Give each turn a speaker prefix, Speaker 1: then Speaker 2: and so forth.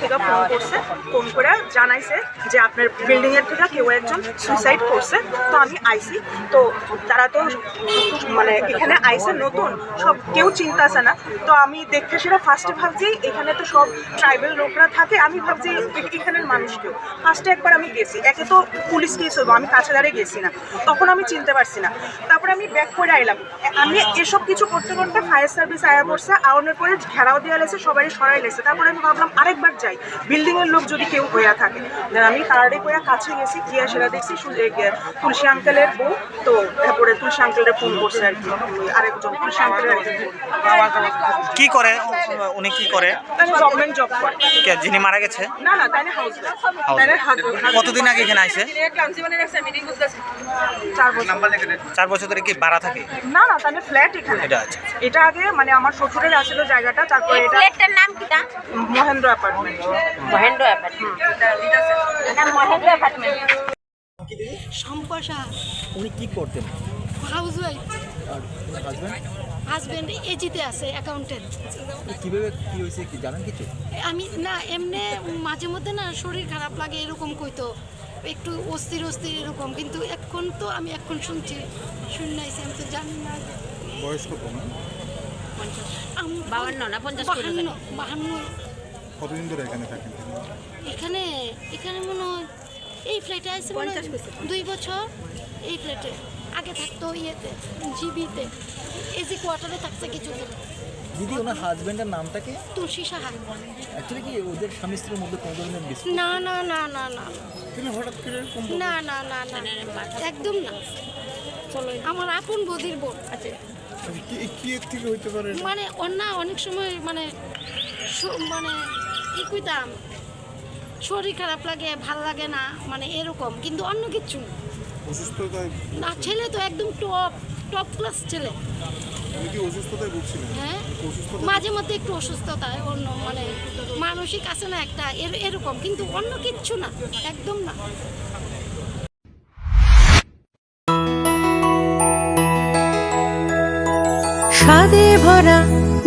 Speaker 1: থেকে ফোন করছে ফোন করে জানাইছে যে আপনার বিল্ডিং এর থেকে কেউ একজন সুইসাইড করছে। তো আমি আইসি। তো তারা তো মানে এখানে আইসে নতুন, সব কেউ চিন্তাছে না। তো আমি দেখে সেটা ফার্স্টে ভাবছি, এখানে তো সব ট্রাইবেল লোকরা থাকে, আমি ভাবছি এখানের মানুষ কেউ। ফার্স্টে একবার আমি গেছি, একে তো পুলিশ কেস হইব, আমি কাছে দাঁড়িয়ে গেছি না। তখন আমি চিনতে পারছি না। তারপরে আমি ব্যাক করে আইলাম। আমি এসব কিছু করতে করতে ফায়ার সার্ভিস আয়া পড়ছে আউনের পরে ঘেরাও দেওয়া লেছে সবাই সরাই লেছে তারপরে আমি ভাবলাম আরেকবার যাই। বিল্ডিং এর লোক যদি কেউ হইয়া থাকে। আমি তাড়াতাড়ি করে কাছে গেছি গিয়ে সেটা দেখছি তুলসী আঙ্কেলের বউ তো তারপরে তুলসী আঙ্কেলের ফোন করছে আর কি। আরেকজন তুলসী আঙ্কেলের
Speaker 2: কি করে? উনি কি করে?
Speaker 1: গভর্নমেন্ট জব করে।
Speaker 2: কে যিনি মারা গেছে?
Speaker 1: না না তাই না হাউস
Speaker 2: কতদিন আগে এখানে আইছে?
Speaker 1: চার বছর।
Speaker 2: ধরে কি ভাড়া থাকে?
Speaker 1: না না তাহলে ফ্ল্যাট এখানে।
Speaker 2: এটা আছে
Speaker 1: এটা আগে মানে আমার শ্বশুরের আছিল জায়গাটা তারপরে এটা
Speaker 3: ফ্ল্যাটটার নাম কিটা
Speaker 1: Mahendra apartment
Speaker 3: Mahendra apartment Mahendra apartment
Speaker 2: উনি কি করতেন?
Speaker 4: হাউস ওয়াইফ হাজবেন্ড এজিতে আছে অ্যাকাউন্টেন্ট
Speaker 2: কীভাবে কি হয়েছে কি জানেন কিছু?
Speaker 4: আমি না এমনি মাঝে মধ্যে না শরীর খারাপ লাগে এরকম কইতো। একটু অস্থির অস্থির এরকম কিন্তু এখন তো আমি এখন শুনছি শুনাইছি আমি তো জানি না।
Speaker 5: বয়স কত না?
Speaker 3: পঞ্চাশ।
Speaker 4: বাহান্ন বাহান্ন।
Speaker 5: কতদিন ধরে এখানে থাকেন
Speaker 4: এখানে এখানে মনে হয় এই ফ্ল্যাটে আছে মনে হয় দুই বছর এই ফ্ল্যাটে আগে থাকতো ইয়েতে জিবিতে। এজি কোয়ার্টারে থাকছে কিছুদিন।
Speaker 6: দিদি ওনার হাজবেন্ডের নামটা কি?
Speaker 4: তুলসী সাহা।
Speaker 6: অ্যাকচুয়ালি কি ওদের স্বামী স্ত্রীর মধ্যে কোনো ধরনের
Speaker 4: না না না না না।
Speaker 5: তিনি হঠাৎ করে
Speaker 4: না না না না। একদম না। চলো। আমার আপন বদির বোন। আছে
Speaker 5: কি কি থেকে হইতে পারে
Speaker 4: মানে অন্য অনেক সময় মানে মানে কি কইতাম শরীর খারাপ লাগে ভালো লাগে না মানে এরকম কিন্তু অন্য কিচ্ছু না। না ছেলে তো একদম টপ টপ ক্লাস ছেলে। হ্যাঁ? মাঝে মধ্যে একটু অসুস্থতায় অন্য মানে মানসিক আছে না একটা এর- এরকম কিন্তু অন্য কিচ্ছু না একদম না।
Speaker 7: স্বাদে ভরা